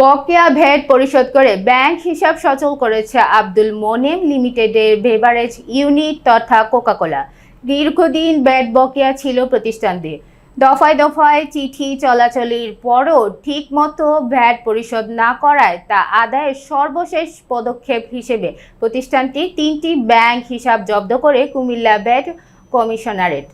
বকেয়া ভ্যাট পরিশোধ করে ব্যাংক হিসাব সচল করেছে আব্দুল মোনেম লিমিটেডের বেভারেজ ইউনিট তথা কোকাকোলা। দীর্ঘদিন ব্যাট বকেয়া ছিল প্রতিষ্ঠানটি দফায় দফায় চিঠি চলাচলের পরও ঠিকমতো ভ্যাট পরিশোধ না করায় তা আদায়ের সর্বশেষ পদক্ষেপ হিসেবে প্রতিষ্ঠানটি তিনটি ব্যাংক হিসাব জব্দ করে কুমিল্লা ব্যাট কমিশনারেট।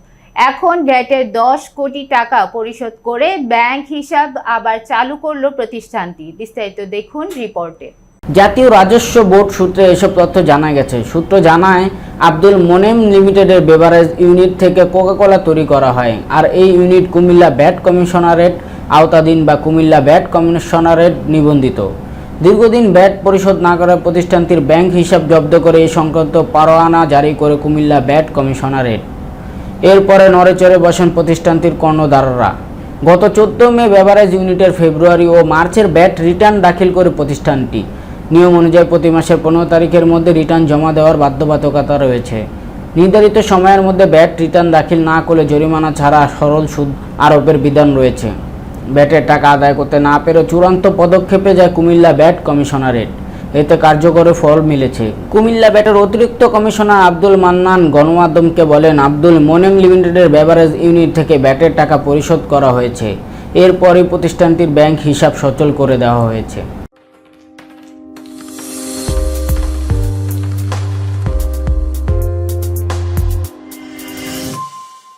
এখন ভ্যাটের দশ কোটি টাকা পরিশোধ করে ব্যাংক হিসাব আবার চালু করল প্রতিষ্ঠানটি। বিস্তারিত দেখুন রিপোর্টে। জাতীয় রাজস্ব বোর্ড সূত্রে এসব তথ্য জানা গেছে। সূত্র জানায়, আব্দুল মোনেম লিমিটেডের বেভারেজ ইউনিট থেকে কোকাকোলা তৈরি করা হয়। আর এই ইউনিট কুমিল্লা ব্যাট কমিশনারেট আওতাধীন বা কুমিল্লা ব্যাট কমিশনারেট নিবন্ধিত। দীর্ঘদিন ব্যাট পরিশোধ না করা প্রতিষ্ঠানটির ব্যাংক হিসাব জব্দ করে এই সংক্রান্ত পারোয়ানা জারি করে কুমিল্লা ব্যাট কমিশনারেট। এরপরে নড়েচড়ে বসেন প্রতিষ্ঠানটির কর্ণধাররা। গত চোদ্দ মে বেভারেজ ইউনিটের ফেব্রুয়ারি ও মার্চের ব্যাট রিটার্ন দাখিল করে প্রতিষ্ঠানটি। নিয়ম অনুযায়ী প্রতি মাসের পনেরো তারিখের মধ্যে রিটার্ন জমা দেওয়ার বাধ্যবাধকতা রয়েছে। নির্ধারিত সময়ের মধ্যে ব্যাট রিটার্ন দাখিল না করলে জরিমানা ছাড়া সরল সুদ আরোপের বিধান রয়েছে। ব্যাটের টাকা আদায় করতে না পেরে চূড়ান্ত পদক্ষেপে যায় কুমিল্লা ব্যাট কমিশনারেট। এতে কার্যকর ফল মিলেছে। কুমিল্লা ব্যাটার অতিরিক্ত কমিশনার আব্দুল মান্নান গণমাধ্যমকে বলেন, আব্দুল মোনেম লিমিটেডের বেভারেজ ইউনিট থেকে ব্যাটের টাকা পরিশোধ করা হয়েছে। এরপরই প্রতিষ্ঠানটির ব্যাংক হিসাব সচল করে দেওয়া হয়েছে।